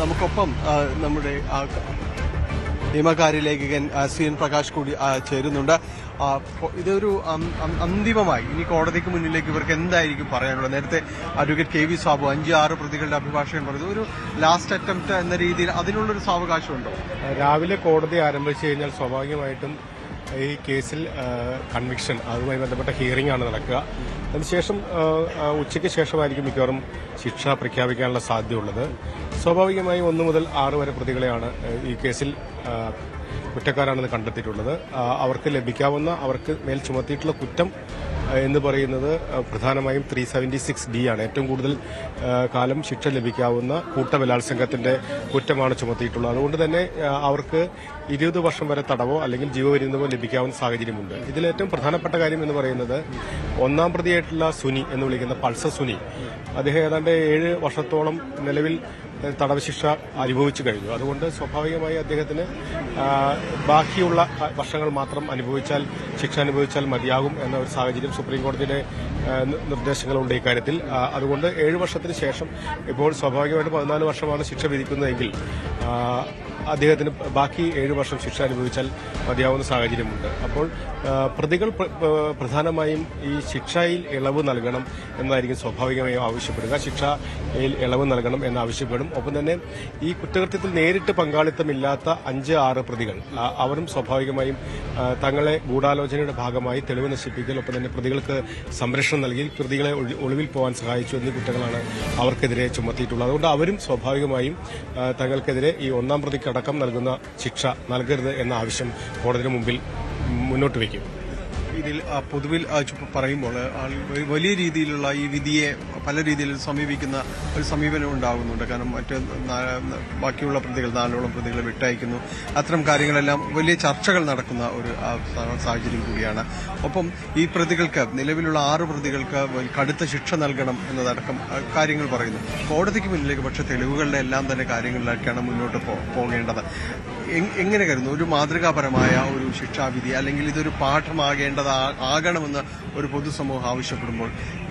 നമുക്കൊപ്പം നമ്മുടെ നിയമകാര്യലേഖകൻ C N Prakash കൂടി ചേരുന്നുണ്ട്. ഇതൊരു അന്തിമമായി ഇനി കോടതിക്ക് മുന്നിലേക്ക് ഇവർക്ക് എന്തായിരിക്കും പറയാനുള്ളത്? നേരത്തെ അഡ്വക്കേറ്റ് കെ വി സാബു അഞ്ച് ആറ് പ്രതികളുടെ അഭിഭാഷകൻ പറഞ്ഞു. ഒരു ലാസ്റ്റ് അറ്റംപ്റ്റ് എന്ന രീതിയിൽ അതിനുള്ളൊരു സാവകാശമുണ്ടോ? രാവിലെ കോടതി ആരംഭിച്ചു കഴിഞ്ഞാൽ സ്വാഭാവികമായിട്ടും ഈ കേസിൽ കൺവിക്ഷൻ അതുമായി ബന്ധപ്പെട്ട ഹിയറിംഗ് ആണ് നടക്കുക. അതിനുശേഷം ഉച്ചയ്ക്ക് ശേഷമായിരിക്കും മിക്കവാറും ശിക്ഷ പ്രഖ്യാപിക്കാനുള്ള സാധ്യതയുള്ളത്. സ്വാഭാവികമായും ഒന്നു മുതൽ ആറ് വരെ പ്രതികളെയാണ് ഈ കേസിൽ കുറ്റക്കാരാണെന്ന് കണ്ടെത്തിയിട്ടുള്ളത്. അവർക്ക് ലഭിക്കാവുന്ന അവർക്ക് മേൽ ചുമത്തിയിട്ടുള്ള കുറ്റം എന്ന് പറയുന്നത് പ്രധാനമായും ത്രീ സെവന്റി സിക്സ് ഡി ആണ്. ഏറ്റവും കൂടുതൽ കാലം ശിക്ഷ ലഭിക്കാവുന്ന കൂട്ടബലാത്സംഗത്തിന്റെ കുറ്റമാണ് ചുമത്തിയിട്ടുള്ളത്. അതുകൊണ്ട് തന്നെ അവർക്ക് ഇരുപത് വർഷം വരെ തടവോ അല്ലെങ്കിൽ ജീവപര്യന്തമോ ലഭിക്കാവുന്ന സാഹചര്യമുണ്ട്. ഇതിൽ ഏറ്റവും പ്രധാനപ്പെട്ട കാര്യം എന്ന് പറയുന്നത് ഒന്നാം പ്രതിയായിട്ടുള്ള സുനി എന്ന് വിളിക്കുന്ന പൾസർ സുനി അദ്ദേഹം ഏതാണ്ട് ഏഴ് വർഷത്തോളം നിലവിൽ തടവ് ശിക്ഷ അനുഭവിച്ചു കഴിഞ്ഞു. അതുകൊണ്ട് സ്വാഭാവികമായി അദ്ദേഹത്തിന് ബാക്കിയുള്ള വർഷങ്ങൾ മാത്രം അനുഭവിച്ചാൽ ശിക്ഷ അനുഭവിച്ചാൽ മതിയാകും എന്ന ഒരു സാഹചര്യം സുപ്രീം കോടതിയുടെ നിർദ്ദേശങ്ങളുണ്ട് ഇക്കാര്യത്തിൽ. അതുകൊണ്ട് ഏഴ് വർഷത്തിന് ശേഷം ഇപ്പോൾ സ്വാഭാവികമായിട്ട് പതിനാല് വർഷമാണ് ശിക്ഷ വിധിക്കുന്നതെങ്കിൽ അദ്ദേഹത്തിന് ബാക്കി ഏഴ് വർഷം ശിക്ഷ അനുഭവിച്ചാൽ മതിയാവുന്ന സാഹചര്യമുണ്ട്. അപ്പോൾ പ്രതികൾ പ്ര- പ്ര- പ്രധാനമായും ഈ ശിക്ഷയിൽ ഇളവ് നൽകണം എന്നായിരിക്കും സ്വാഭാവികമായും ആവശ്യപ്പെടുക. ശിക്ഷയിൽ ഇളവ് നൽകണം എന്നാവശ്യപ്പെടും. ഒപ്പം തന്നെ ഈ കുറ്റകൃത്യത്തിൽ നേരിട്ട് പങ്കാളിത്തമില്ലാത്ത അഞ്ച് ആറ് പ്രതികൾ അവരും സ്വാഭാവികമായും തങ്ങളെ ഗൂഢാലോചനയുടെ ഭാഗമായി തെളിവ് നശിപ്പിക്കൽ ഒപ്പം തന്നെ പ്രതികൾക്ക് സംരക്ഷണം നൽകി പ്രതികളെ ഒളിവിൽ പോകാൻ സഹായിച്ചു എന്നീ കുറ്റങ്ങളാണ് അവർക്കെതിരെ ചുമത്തിയിട്ടുള്ളത്. അതുകൊണ്ട് അവരും സ്വാഭാവികമായും തങ്ങൾക്കെതിരെ ഈ ഒന്നാം പ്രതിക്കടക്കം നൽകുന്ന ശിക്ഷ നൽകരുത് എന്ന ആവശ്യം കോടതിയുടെ മുമ്പിൽ മുന്നോട്ട് വയ്ക്കും. ഇതിൽ പൊതുവിൽ പറയുമ്പോൾ വലിയ രീതിയിലുള്ള ഈ വിധിയെ പല രീതിയിൽ സമീപിക്കുന്ന ഒരു സമീപനം ഉണ്ടാകുന്നുണ്ട്. കാരണം മറ്റ് ബാക്കിയുള്ള പ്രതികൾ നാലോളം പ്രതികളെ വിട്ടയക്കുന്നു. അത്തരം കാര്യങ്ങളെല്ലാം വലിയ ചർച്ചകൾ നടക്കുന്ന ഒരു സാഹചര്യം കൂടിയാണ്. ഒപ്പം ഈ പ്രതികൾക്ക് നിലവിലുള്ള ആറ് പ്രതികൾക്ക് കടുത്ത ശിക്ഷ നൽകണം എന്നതടക്കം കാര്യങ്ങൾ പറയുന്നു. കോടതിക്ക് മുന്നിലേക്ക് പക്ഷെ തെളിവുകളുടെ എല്ലാം തന്നെ കാര്യങ്ങളിലേക്കാണ് മുന്നോട്ട് പോകേണ്ടത്. എങ്ങനെ കരുതുന്നു? ഒരു മാതൃകാപരമായ ഒരു ശിക്ഷാവിധി അല്ലെങ്കിൽ ഇതൊരു പാഠമാകേണ്ടത് ആകണമെന്ന് ഒരു പൊതുസമൂഹം ആവശ്യപ്പെടുമ്പോൾ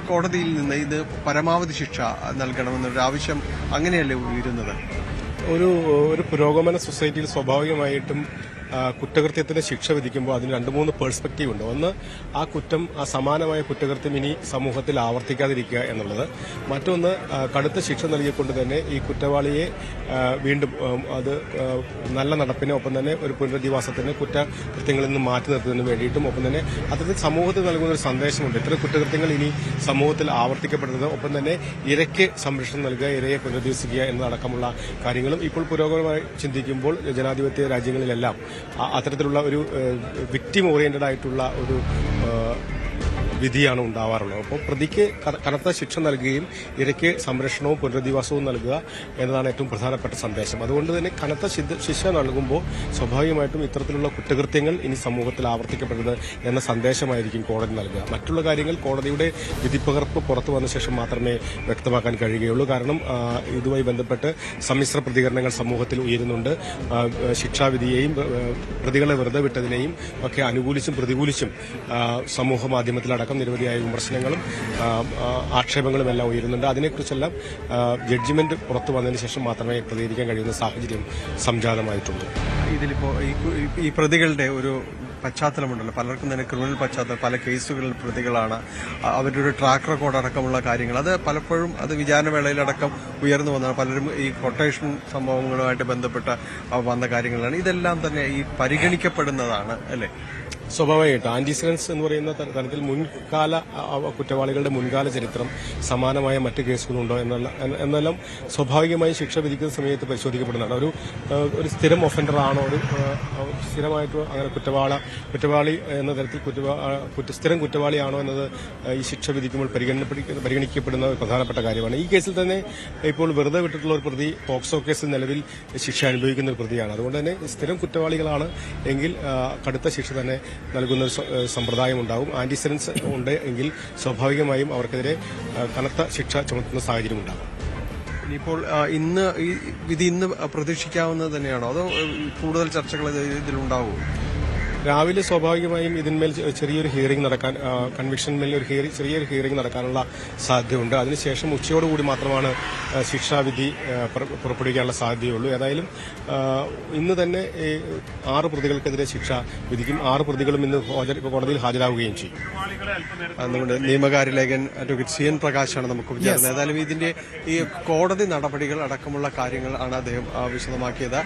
കോടതിയിൽ നിന്ന് ഇത് പരമാവധി ശിക്ഷ നൽകണമെന്നൊരു ആവശ്യം അങ്ങനെയല്ലേ ഉയരുന്നത്? ഒരു ഒരു പുരോഗമന സൊസൈറ്റിയിൽ സ്വാഭാവികമായിട്ടും കുറ്റകൃത്യത്തിന് ശിക്ഷ വിധിക്കുമ്പോൾ അതിന് രണ്ട് മൂന്ന് പേഴ്സ്പെക്റ്റീവ് ഉണ്ട്. ഒന്ന് ആ കുറ്റം ആ സമാനമായ കുറ്റകൃത്യം ഇനി സമൂഹത്തിൽ ആവർത്തിക്കാതിരിക്കുക എന്നുള്ളത്. മറ്റൊന്ന് കടുത്ത ശിക്ഷ നൽകിക്കൊണ്ട് തന്നെ ഈ കുറ്റവാളിയെ വീണ്ടും അത് നല്ല നടപ്പിന് ഒപ്പം തന്നെ ഒരു പുനരധിവാസത്തിന് കുറ്റകൃത്യങ്ങളിൽ നിന്ന് മാറ്റി നിർത്തുന്നതിന് വേണ്ടിയിട്ടും ഒപ്പം തന്നെ അത്തരത്തിൽ സമൂഹത്തിൽ നൽകുന്ന ഒരു സന്ദേശമുണ്ട്. ഇത്ര കുറ്റകൃത്യങ്ങൾ ഇനി സമൂഹത്തിൽ ആവർത്തിക്കപ്പെടുന്നത് ഒപ്പം തന്നെ ഇരയ്ക്ക് സംരക്ഷണം നൽകുക ഇരയെ പുനരധിവസിക്കുക എന്നതടക്കമുള്ള കാര്യങ്ങളും ഇപ്പോൾ പുരോഗമനമായി ചിന്തിക്കുമ്പോൾ ജനാധിപത്യ രാജ്യങ്ങളിലെല്ലാം അത്തരത്തിലുള്ള ഒരു വിക്ടിം ഓറിയന്റഡ് ആയിട്ടുള്ള ഒരു വിധിയാണ് ഉണ്ടാവാറുള്ളത്. അപ്പോൾ പ്രതിക്ക് കന- കനത്ത ശിക്ഷ നൽകുകയും ഇരയ്ക്ക് സംരക്ഷണവും പുനരധിവാസവും നൽകുക എന്നതാണ് ഏറ്റവും പ്രധാനപ്പെട്ട സന്ദേശം. അതുകൊണ്ട് തന്നെ കനത്ത ശിക്ഷ നൽകുമ്പോൾ സ്വാഭാവികമായിട്ടും ഇത്തരത്തിലുള്ള കുറ്റകൃത്യങ്ങൾ ഇനി സമൂഹത്തിൽ ആവർത്തിക്കപ്പെടരുത് എന്ന സന്ദേശമായിരിക്കും കോടതി നൽകുക. മറ്റുള്ള കാര്യങ്ങൾ കോടതിയുടെ വിധിപ്പകർപ്പ് പുറത്തു വന്ന ശേഷം മാത്രമേ വ്യക്തമാക്കാൻ കഴിയുകയുള്ളൂ. കാരണം ഇതുമായി ബന്ധപ്പെട്ട് സമ്മിശ്ര പ്രതികരണങ്ങൾ സമൂഹത്തിൽ ഉയരുന്നുണ്ട്. ശിക്ഷാവിധിയെയും പ്രതികളെ വെറുതെ വിട്ടതിനെയും ഒക്കെ അനുകൂലിച്ചും പ്രതികൂലിച്ചും സമൂഹ മാധ്യമത്തിലടക്കം നിരവധിയായ വിമർശനങ്ങളും ആക്ഷേപങ്ങളും എല്ലാം ഉയരുന്നുണ്ട്. അതിനെക്കുറിച്ചെല്ലാം ജഡ്ജ്മെന്റ് പുറത്തു വന്നതിന് ശേഷം മാത്രമേ പ്രതികരിക്കാൻ കഴിയുന്ന സാഹചര്യം സംജാതമായിട്ടുള്ളൂ ഇതിലിപ്പോ ഈ പ്രതികളുടെ ഒരു പശ്ചാത്തലമുണ്ടല്ലോ. പലർക്കും തന്നെ ക്രിമിനൽ പശ്ചാത്തലം പല കേസുകളിൽ പ്രതികളാണ്. അവരുടെ ഒരു ട്രാക്ക് റെക്കോർഡ് അടക്കമുള്ള കാര്യങ്ങൾ. അത് പലപ്പോഴും അത് വിചാരണവേളയിലടക്കം ഉയർന്നു വന്നതാണ് പലരും ഈ കൊട്ടേഷൻ സംഭവങ്ങളുമായിട്ട് ബന്ധപ്പെട്ട വന്ന കാര്യങ്ങളാണ്. ഇതെല്ലാം തന്നെ ഈ പരിഗണിക്കപ്പെടുന്നതാണ് അല്ലേ? സ്വാഭാവികമായിട്ടും ആന്റിസിഡൻസ് എന്ന് പറയുന്ന തരത്തിൽ മുൻകാല കുറ്റവാളികളുടെ മുൻകാല ചരിത്രം സമാനമായ മറ്റ് കേസുകളുണ്ടോ എന്നുള്ള എന്നെല്ലാം സ്വാഭാവികമായി ശിക്ഷ വിധിക്കുന്ന സമയത്ത് പരിശോധിക്കപ്പെടുന്നതാണ്. ഒരു ഒരു സ്ഥിരം ഒഫൻഡറാണോ ഒരു സ്ഥിരമായിട്ട് അങ്ങനെ കുറ്റവാള കുറ്റവാളി എന്ന തരത്തിൽ കുറ്റ സ്ഥിരം കുറ്റവാളിയാണോ എന്നത് ഈ ശിക്ഷ വിധിക്കുമ്പോൾ പരിഗണിക്കപ്പെടുന്ന ഒരു പ്രധാനപ്പെട്ട കാര്യമാണ്. ഈ കേസിൽ തന്നെ ഇപ്പോൾ വെറുതെ വിട്ടിട്ടുള്ള ഒരു പ്രതി പോക്സോ കേസിൽ നിലവിൽ ശിക്ഷ അനുഭവിക്കുന്ന ഒരു പ്രതിയാണ്. അതുകൊണ്ട് തന്നെ സ്ഥിരം കുറ്റവാളികളാണ് എങ്കിൽ കടുത്ത ശിക്ഷ തന്നെ നൽകുന്ന സമ്പ്രദായം ഉണ്ടാവും ആന്റിസിഡൻസ് ഉണ്ട് എങ്കിൽ സ്വാഭാവികമായും അവർക്കെതിരെ കനത്ത ശിക്ഷ ചുമത്തുന്ന സാഹചര്യം ഉണ്ടാകും. ഇനിയിപ്പോൾ ഇന്ന് ഈ വിധി ഇന്ന് പ്രതീക്ഷിക്കാവുന്നത് തന്നെയാണോ? അതോ കൂടുതൽ ചർച്ചകൾ ഇത് ഇതിലുണ്ടാവുമോ? രാവിലെ സ്വാഭാവികമായും ഇതിന്മേൽ ചെറിയൊരു ഹിയറിംഗ് നടക്കാൻ കൺവിക്ഷൻ കൺവിക്ഷൻമേൽ ഒരു ഹിയറിംഗ് ചെറിയൊരു ഹിയറിംഗ് നടക്കാനുള്ള സാധ്യതയുണ്ട്. അതിനുശേഷം ഉച്ചയോടുകൂടി മാത്രമാണ് ശിക്ഷാവിധി പുറപ്പെടുവിക്കാനുള്ള സാധ്യതയുള്ളൂ. ഏതായാലും ഇന്ന് തന്നെ ഈ ആറ് പ്രതികൾക്കെതിരെ ശിക്ഷ വിധിക്കും. ആറ് പ്രതികളും ഇന്ന് കോടതിയിൽ ഹാജരാകുകയും ചെയ്യും. നമ്മുടെ നിയമകാര്യലേഖൻ അഡ്വക്കേറ്റ് സി എൻ പ്രകാശാണ് നമുക്ക് ചേർന്നത് ഏതായാലും ഇതിന്റെ ഈ കോടതി നടപടികൾ അടക്കമുള്ള കാര്യങ്ങൾ ആണ് അദ്ദേഹം വിശദമാക്കിയത്.